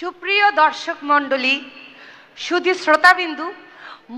সুপ্রিয় দর্শক মণ্ডলী, সুধী শ্রোতাবিন্দু,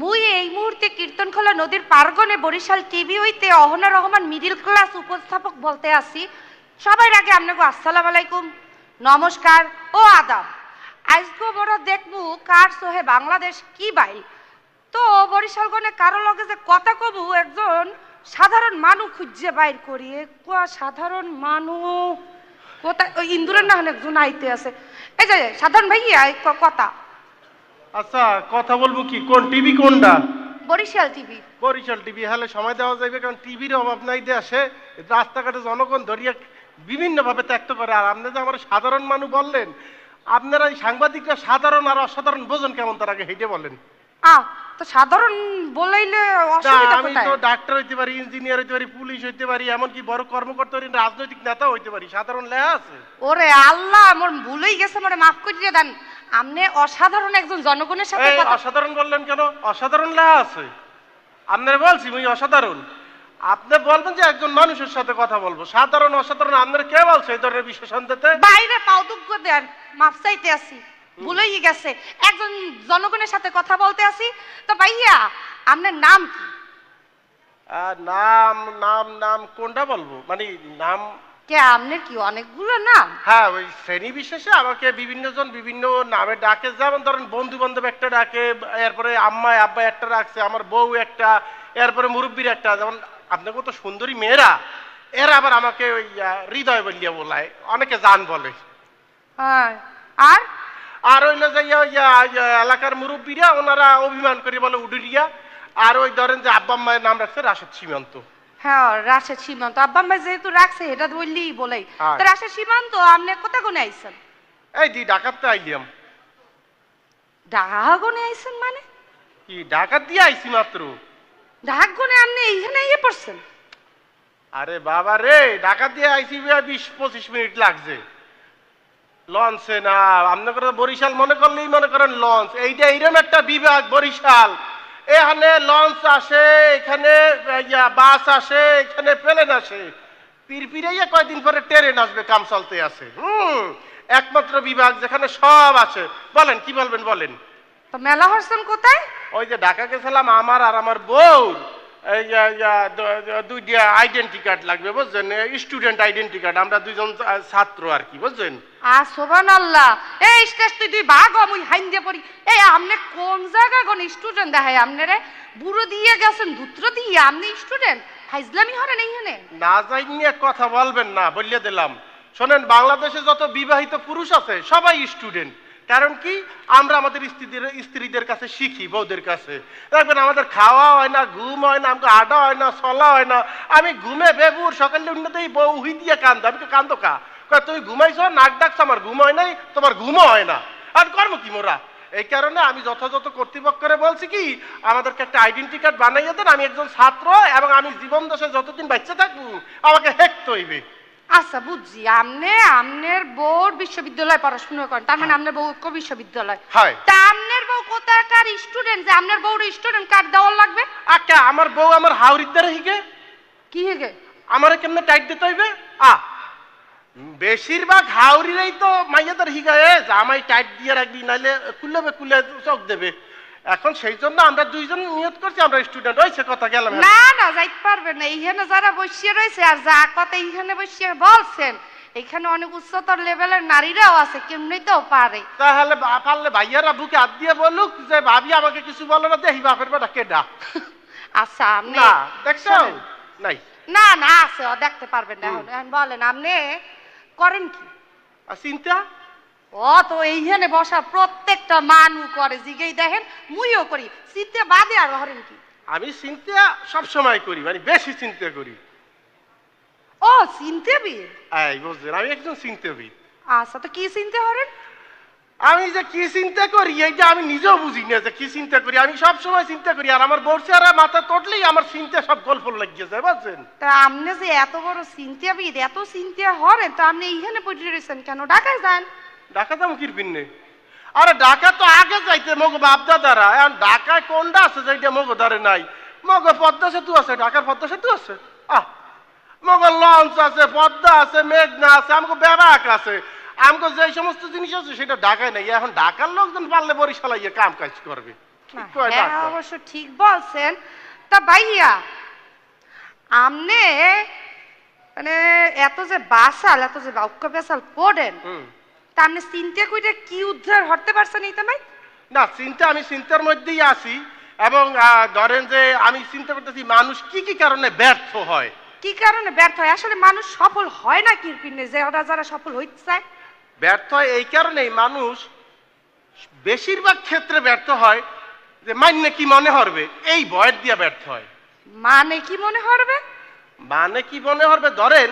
মুই এই মুহূর্তে কীর্তনখোলা নদীর পার্গনে বরিশাল টিভি হইতে অহনা রহমান মিডিল ক্লাস উপস্থাপক বলতে আসি। সবাই আগে আপনাকে আসসালাম আলাইকুম, নমস্কার ও আদাব। আজকে বড় দেখব কার সোহে বাংলাদেশ কি বাইল। তো বরিশালগনে কারও লগে যে কথা কবু, একজন সাধারণ মানুষ খুঁজছে বাইর করি কোয়া সাধারণ মানুষ কোথায় ওই ইন্দুরের না একজন আইতে আছে। এই যে সাধারণ ভাইয়া এই ক- কথা। আচ্ছা কথা বলব কি? কোন টিভি কোনটা? বরিশাল টিভি। বরিশাল টিভি হলে সময় দেওয়া যাবে কারণ টিভির অভাব নাই দেশে রাস্তাঘাটে জনগণ ধরিয়া বিভিন্নভাবে ত্যাক্ত করে। আর আপনি যে আমার সাধারণ মানুষ বললেন আপনারা এই সাংবাদিকরা সাধারণ আর অসাধারণ বোঝেন কেমন তার আগে হেঁটে বলেন। আ তো সাধারণ বলাইলে অসুবিধা আমি তো ডাক্তার হইতে পারি ইঞ্জিনিয়ার হইতে পারি পুলিশ হইতে পারি এমনকি বড় কর্মকর্তা হইতে রাজনৈতিক নেতা হইতে পারি। সাধারণ আছে। ওরে আল্লাহ আমার ভুলেই গেছে মানে মাফ করে দিয়ে দেন। আপনি অসাধারণ একজন জনগণের সাথে কথা অসাধারণ বললেন কেন? অসাধারণ লেহা আছে। আপনার বলছি মুই অসাধারণ। আপনি বলবেন যে একজন মানুষের সাথে কথা বলব। সাধারণ অসাধারণ আপনার কে বলছে এই ধরনের বিশেষণ দিতে? বাইরে পাউদুগ্য দেন মাফ চাইতে আসি। ভুলেই গেছে। একজন জনগণের সাথে কথা বলতে আসি। তো ভাইয়া আপনার নাম কি? নাম নাম নাম কোনটা বলব? মানে নাম? কে আপনার কি অনেকগুলো নাম? হ্যাঁ ওই শ্রেণি বিশেষে আমাকে বিভিন্ন জন বিভিন্ন নামে ডাকে। যেমন ধরেন বন্ধু বান্ধব একটা ডাকে এরপরে আম্মায় আব্বা একটা ডাকছে আমার বউ একটা এরপরে মুরব্বীর একটা। যেমন আপনাকে তো সুন্দরী মেয়েরা এরা আবার আমাকে ওই হৃদয় বলিয়া বলায়। অনেকে জান বলে। হ্যাঁ। আর আর হইল যে ইয়া- এলাকার মুরব্বীরা ওনারা অভিমান করে বলে উডুরিয়া আর ওই ধরেন যে আব্বা মায়ের নাম রাখছে রাশেদ সীমান্ত। হ্যাঁ রাশেদ সীমান্ত। আব্বা আম্মা যেহেতু রাখছে এটা বললেই বলেই। তো রাশেদ সীমান্ত আপনি কোথা আইছেন? এই দি গুনে আইছেন মানে? কি ডাকাত দিয়ে আইছি মাত্র। ঢাক গুনে আপনি এইখানে ইয়ে পড়ছেন? আরে বাবা রে ঢাকা দিয়ে আইসি বিশ পঁচিশ মিনিট লাগছে। লঞ্চে না আপনার বরিশাল মনে করলেই মনে করেন লঞ্চ। এইটা এইরকম একটা বিভাগ বরিশাল। এখানে লঞ্চ আসে এখানে বাস আসে এখানে প্লেন আসে। পিরপিরাইয়া কয়দিন পরে ট্রেন আসবে কাম চলতে আছে। হুম একমাত্র বিভাগ যেখানে সব আছে বলেন কি বলবেন বলেন? তো মেলা হরছেন কোথায়? ওই যে ঢাকা গেছিলাম আমার আর আমার বউ দুইটা আইডেন্টি কার্ড লাগবে বুঝছেন? স্টুডেন্ট আইডেন্টি কার্ড আমরা দুইজন ছাত্র আর কি বুঝছেন? আ সোবান আল্লাহ এই স্টেজ তুই দুই ভাগ মুই হাইন দিয়ে পড়ি। এই আপনি কোন জায়গা কোন স্টুডেন্ট দেখায়? আপনি রে বুড়ো দিয়ে গেছেন দুত্র দিয়ে আপনি স্টুডেন্ট হাইজলামি হরেন এইখানে না যাই নিয়ে কথা বলবেন না বলিয়ে দিলাম। শোনেন বাংলাদেশে যত বিবাহিত পুরুষ আছে সবাই স্টুডেন্ট কারণ কি? আমরা আমাদের স্ত্রীদের স্ত্রীদের কাছে শিখি, বউদের কাছে। দেখবেন আমাদের খাওয়া হয় না, ঘুম হয় না, আমাকে আডা হয় না চলা হয় না। আমি ঘুমে বেবুর, সকালে উন্নতেই বউ হুই দিয়ে কান্দো। আমি কান্দো কা? তুমি ঘুমাইছো? নাক ডাকছো? আমার ঘুম হয় নাই? তোমার ঘুমও হয় না। আর কর্ম কি মোরা? এই কারণে আমি যথাযথ কর্তৃপক্ষরে বলছি কি, আমাদেরকে একটা আইডেন্টি কার্ড বানাইয়ে দেন। আমি একজন ছাত্র এবং আমি জীবন দশে যতদিন বাচ্চা থাকব, আমাকে হেঁকতে হইবে। আচ্ছা বুঝছি। আপনি আমনের বউর বিশ্ববিদ্যালয় পড়াশোনা করেন। তার মানে আপনার বউ ঐক্য বিশ্ববিদ্যালয়। হয়। তা আপনার বউ কোথাকার স্টুডেন্ট যে আমনের বউর স্টুডেন্ট কার্ড দেওয়ার লাগবে? আচ্ছা আমার বউ আমার হাওড়ির দ্বারা হিগে? কি হেগে? আমার কেমনে টাইট দিতে হইবে? আ বেশিরভাগ হাওড়িরাই তো মাইয়াদের হিগা এ জামাই টাইট দিয়ে রাখবি নাহলে কুলেবে কুলে চোখ দেবে। এখন সেই জন্য আমরা দুইজন নিয়ত করছি আমরা স্টুডেন্ট হয়েছে কথা গেলাম। না না যাইতে পারবেন না। এইখানে যারা বসিয়ে রয়েছে আর যা কথা এইখানে বসিয়ে বলছেন এখানে অনেক উচ্চতর লেভেলের নারীরাও আছে কেমনি তো পারে। তাহলে পারলে ভাইয়ারা বুকে হাত দিয়ে বলুক যে ভাবি আমাকে কিছু বলো না দেখি বাপের বেটা কেডা? আচ্ছা আপনি না দেখছ? নাই। না না আছে দেখতে পারবেন না বলেন আপনি করেন কি? আর চিন্তা? ও তো এইখানে বসা প্রত্যেকটা মানু করে জিগেই দেখেন মুইও করি। শীতে বাদে আর হরেন কি? আমি চিন্তা সব সময় করি মানে বেশি চিন্তা করি। ও চিনতে বিয়ে এই বুঝলেন আমি একজন চিন্তাবিদ। আচ্ছা তো কি চিনতে হরেন? আমি যে কি চিন্তা করি এইটা আমি নিজেও বুঝি না যে কি চিন্তা করি। আমি সব সময় চিন্তা করি আর আমার বর্ষারা মাথা তোটলেই আমার চিন্তা সব গল্প লাগিয়ে যায় বুঝছেন? তা আপনি যে এত বড় চিন্তাবিদ এত চিন্তা হরেন তো আপনি এইখানে পড়ে রয়েছেন কেন? ঢাকায় যান। ঢাকা তো মুখির পিন্নে আরে ঢাকা তো আগে যাইতে মগ বাপদা দ্বারা এখন ঢাকায় কোনটা আছে যেটা মগ ধরে নাই? মগ পদ্মা সেতু আছে ঢাকার পদ্মা সেতু আছে? আহ! মগ লঞ্চ আছে পদ্মা আছে মেঘনা আছে আমাকে ব্যারাক আছে। আমগো যে সমস্ত জিনিস আছে সেটা ঢাকায় নাই। এখন ঢাকার লোকজন পারলে বরিশাল আইয়া কাম কাজ করবে। হ্যাঁ অবশ্য ঠিক বলছেন। তা ভাইয়া আমনে মানে এত যে বাসাল এত যে বাক্য বেসাল পড়েন হুম। তা আপনি চিন্তা কইরা কি উদ্ধার হতে পারছেন এই তোমায় না চিন্তা আমি চিন্তার মধ্যেই আছি এবং ধরেন যে আমি চিন্তা করতেছি মানুষ কি কি কারণে ব্যর্থ হয়। কি কারণে ব্যর্থ হয়? আসলে মানুষ সফল হয় না কিরপিনে যে ওরা যারা সফল হইতে চায় ব্যর্থ হয় এই কারণেই মানুষ বেশিরভাগ ক্ষেত্রে ব্যর্থ হয় যে মান্য কি মনে হবে এই ভয়ের দিয়া ব্যর্থ হয়। মানে কি মনে হবে মানে কি মনে হবে ধরেন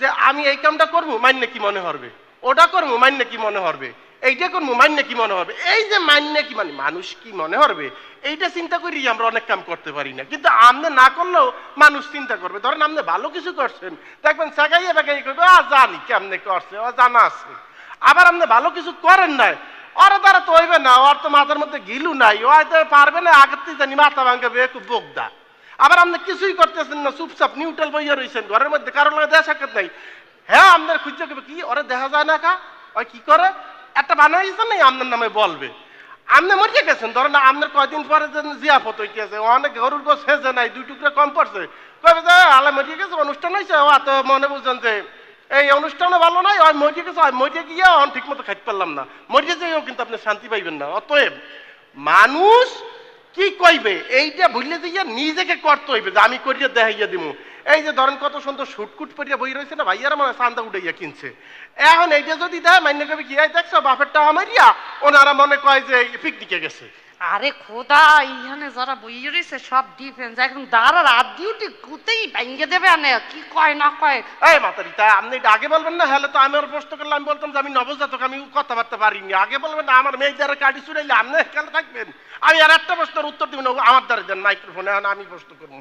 যে আমি এই কামটা করব মান্য কি মনে হবে ওটা করব মান্য কি মনে হবে এইটা করব মান্য কি মনে হবে এই যে মান্য কি মানে মানুষ কি মনে হবে এইটা চিন্তা করি আমরা অনেক কাম করতে পারি না। কিন্তু আমনে না করলেও মানুষ চিন্তা করবে। ধরেন আপনি ভালো কিছু করছেন, দেখবেন সাগাইয়ে বেগাই করবে, আ, জানি কেমনে করছে ও জানা আছে। আবার আপনি ভালো কিছু করেন নাই, ওরা দ্বারা তো হইবে না, ওর তো মাথার মধ্যে গিলু নাই, ও হয়তো পারবে না, আগের থেকে জানি মাথা ভাঙবে একটু বোগদা। আবার আপনি কিছুই করতেছেন না, চুপচাপ নিউট্রাল বইয়া রয়েছেন ঘরের মধ্যে কারোর লগে দেখা নাই। হ্যাঁ আপনার খুঁজে কি? ওরা দেখা যায় না কা? ওই কি করে? একটা বানাইছেন নাই আপনার নামে বলবে। আপনি মরিয়ে গেছেন, ধরেন আপনার কয়দিন পরে যেন জিয়াফত হইতেছে, অনেক গরুর গোছ হেজে নাই, দুই টুকরা কম পড়ছে। কবে যে আলা মরিয়ে গেছে, অনুষ্ঠান হয়েছে ও এত মনে বুঝছেন যে, এই অনুষ্ঠানে ভালো নাই, ওই মরিয়ে গেছে, ওই মরিয়ে গিয়ে অন ঠিক মতো খাইতে পারলাম না। মরিয়ে যেও কিন্তু আপনি শান্তি পাইবেন না। অতএব, মানুষ কি কইবে? এইটা ভুলে দিয়ে নিজেকে করতে হইবে যে, আমি করিয়া দেখাইয়া দিমু। এই যে ধরেন কত সুন্দর শুটকুট পরিয়া বই রয়েছে না ভাইয়ারা মানে চান্দা উঠাইয়া কিনছে। এখন এইটা যদি দেয় মান্য কবি কি দেখছ বাপেরটা আমারিয়া ওনারা মনে কয় যে পিকনিকে গেছে। আরে খোদা এইখানে যারা বই রয়েছে সব ডিফেন্স এখন দাঁড়া রাত ডিউটি গুতেই ভেঙে দেবে আনে কি কয় না কয়। এই মাতারি তা আপনি এটা আগে বলবেন না হলে তো আমি ওর প্রশ্ন করলে আমি বলতাম যে আমি নবজাতক আমি কথাবার্তা পারিনি। আগে বলবেন না আমার মেয়েদের কাটি চুরাইলে আপনি এখানে থাকবেন? আমি আর একটা প্রশ্নের উত্তর দিবেন আমার দ্বারা দেন মাইক্রোফোনে এখন আমি প্রশ্ন করব।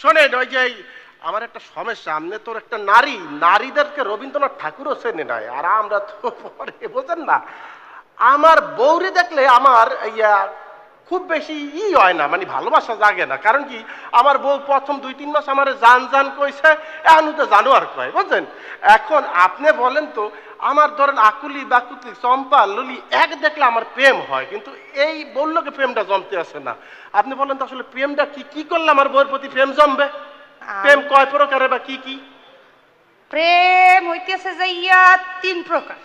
শোনেন ওই যে আমার একটা সমস্যা আপনি তোর একটা নারী, নারীদেরকে রবীন্দ্রনাথ ঠাকুরও চেনে নাই, আর আমরা তো পরে, বোঝেন না। আমার বউরে দেখলে আমার ইয়া খুব বেশি ই হয় না মানে ভালোবাসা জাগে না। কারণ কি? আমার বউ প্রথম দুই, তিন মাস আমার জান জান কইছে, এখন তো জানো আর কয় বুঝছেন এখন আপনি বলেন তো আমার ধরেন আকুলি বাকুলি চম্পা ললি এক দেখলে আমার প্রেম হয় কিন্তু এই বললোকে প্রেমটা জমতে আসে না। আপনি বলেন তো আসলে প্রেমটা কি কি করলে আমার বউয়ের প্রতি প্রেম জমবে? প্রেম কয় প্রকারে বা কি কি? প্রেম হইতেছে যে ইয়া তিন প্রকার।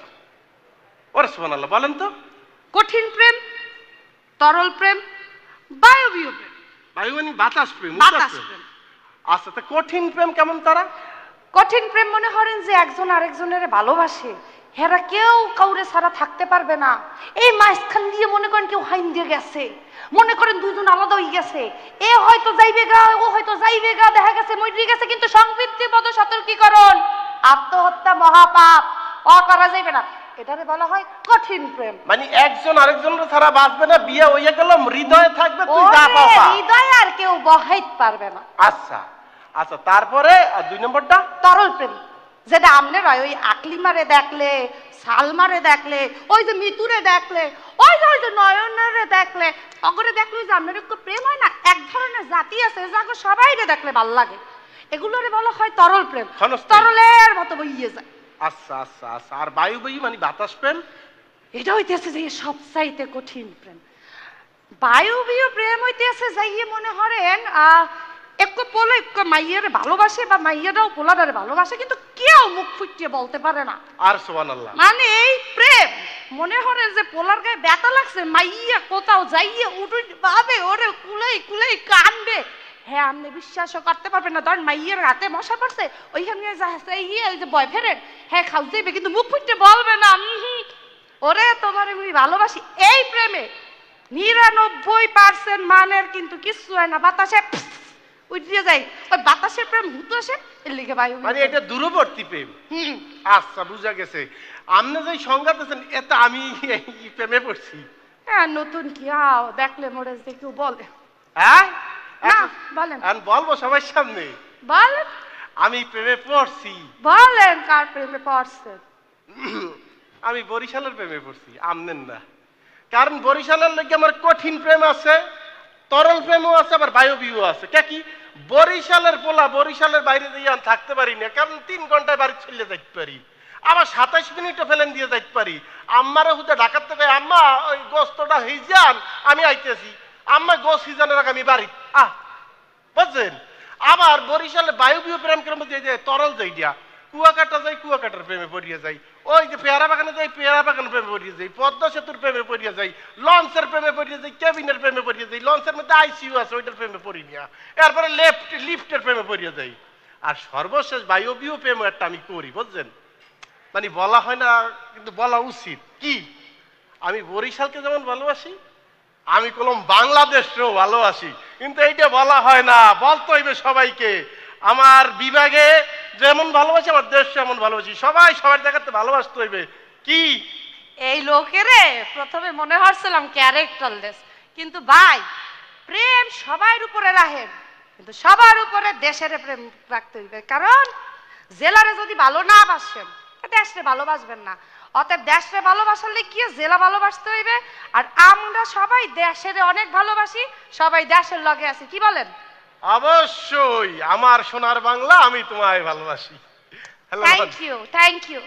ওরে সোনাল্লাহ বলেন তো। কঠিন প্রেম তরল প্রেম বায়বীয় প্রেম। বায়ু মানে বাতাস প্রেম বাতাস। প্রেম। আচ্ছা তা কঠিন প্রেম কেমন তারা? কঠিন প্রেম মনে করেন যে একজন আরেকজনের ভালোবাসে। হেরা কেউ কাউরে ছাড়া থাকতে পারবে না। এই মাঝখান দিয়ে মনে করেন কেউ হাইন দিয়ে গেছে। মনে করেন দুজন আলাদা হয়ে গেছে। এ হয়তো যাইবে গা ও হয়তো যাইবে গা দেখা গেছে মরে গেছে কিন্তু সংবৃত্তি পদ সতর্কীকরণ আত্মহত্যা মহাপাপ অ করা যাইবে না। এটারে বলা হয় কঠিন প্রেম। মানে একজন আরেকজনের ছাড়া বাঁচবে না বিয়ে হইয়া গেল হৃদয়ে থাকবে তুই যা পাবা। হৃদয় আর কেউ বহাইতে পারবে না। আচ্ছা। আচ্ছা তারপরে আর দুই নম্বরটা? তরল প্রেম। যেটা আমনে রয় ওই আকলিমারে দেখলে সালমারে দেখলে ওই যে মিতুরে দেখলে ওই যে ওই যে নয়নরে দেখলে অগরে দেখলে যে আপনার একটু প্রেম হয় না এক ধরনের জাতি আছে যাকে সবাই রে দেখলে ভালো লাগে। এগুলোরে বলা হয় তরল প্রেম। তরলের মতো বইয়ে যায়। আচ্ছা আচ্ছা আচ্ছা আর বায়ু বায়ু মানে বাতাস প্রেম? এটা হইতেছে যে সবচাইতে কঠিন প্রেম। বায়ু বায়ুবীয় প্রেম হইতেছে যাইয়ে মনে হরেন আহ একটু পোলা একটু মাইয়ারে ভালোবাসে বা মাইয়ারাও পোলারে ভালোবাসে কিন্তু কেউ মুখ ফুটিয়ে বলতে পারে না। আর সোহান মানে এই প্রেম মনে হরে যে পোলার গায়ে ব্যথা লাগছে মাইয়া কোথাও যাইয়ে উঠে ভাবে ওরে কুলাই কুলাই কানবে। হ্যাঁ আপনি বিশ্বাসও করতে পারবেন না ধরেন মাইয়ের রাতে মশা পড়ছে ওইখানে যাচ্ছে ইয়ে ওই যে বয়ফ্রেন্ড হ্যাঁ খাও যাইবে কিন্তু মুখ ফুটতে বলবে না। ওরে তোমার আমি ভালোবাসি এই প্রেমে নিরানব্বই পার্সেন্ট মানের কিন্তু কিচ্ছু হয় না বাতাসে যায়। ওই বাতাসের প্রেম হুতো আসে এর লিখে বায়ু মানে এটা দূরবর্তী প্রেম। আচ্ছা বুঝা গেছে। আপনি যে দিয়েছেন এতে আমি প্রেমে পড়ছি। হ্যাঁ নতুন কি? আও দেখলে মরে যে কেউ বলে। হ্যাঁ? না বলেন। বলব সবার সামনে। বলেন। আমি প্রেমে পড়ছি। বলেন কার প্রেমে পড়ছেন আমি বরিশালের প্রেমে পড়ছি আমনেন না। কারণ বরিশালের লোক আমার কঠিন প্রেম আছে তরল প্রেমও আছে আবার বায়বীয় আছে। কে কি? বরিশালের পোলা, বরিশালের বাইরে দিয়ে থাকতে পারি না, কারণ তিন ঘন্টায় বাড়ি চলে যাইতে পারি। আবার সাতাইশ মিনিটও ফেলেন দিয়ে যাইতে পারি। আম্মারে হুদে ঢাকার থেকে, আম্মা, ওই গোস্তটা হিজান আমি আইতেছি। আম্মা গোস হিজানের আমি বাড়ি আহ, বুঝছেন? আবার বরিশালে বায়ুবীয় প্রেম কেন মধ্যে যে তরল যাই দিয়া কুয়াকাটা যাই, কুয়াকাটার প্রেমে পড়িয়ে যাই। ওই যে পেয়ারা বাগানে যাই, পেয়ারা বাগানের প্রেমে পড়িয়ে যাই, পদ্মা সেতুর প্রেমে পড়িয়ে যাই, লঞ্চের প্রেমে পড়িয়ে যাই, কেবিনের প্রেমে পড়িয়ে যাই, লঞ্চের মধ্যে আইসিইউ আছে, ওইটার প্রেমে পড়ি না। এরপরে লেফট, লিফটের প্রেমে পড়িয়ে যাই। আর সর্বশেষ বায়ুবীয় প্রেম একটা আমি করি, বুঝছেন? মানে বলা হয় না, কিন্তু বলা উচিত। কি? আমি বরিশালকে যেমন ভালোবাসি, আমি কলম বাংলাদেশকেও ভালোবাসি, কিন্তু এইটা বলা হয় না, বলতে হইবে সবাইকে। আমার বিভাগে যেমন ভালোবাসি, আমার দেশ যেমন ভালোবাসি। সবাই সবার জায়গাতে ভালোবাসতে হইবে। কি? এই লোকেরে প্রথমে মনে হচ্ছিলাম ক্যারেক্টারলেস কিন্তু ভাই, প্রেম সবার উপরে রাখেন কিন্তু সবার উপরে দেশের প্রেম রাখতে হইবে। কারণ, জেলারে যদি ভালো না বাসেন দেশরে ভালোবাসবেন না। অতএব দেশরে ভালোবাসালে কি জেলা ভালোবাসতে হইবে? আর আমরা সবাই দেশের অনেক ভালোবাসি, সবাই দেশের লগে আছি। কি বলেন? অবশ্যই আমার সোনার বাংলা আমি তোমায় ভালোবাসি। Thank you thank you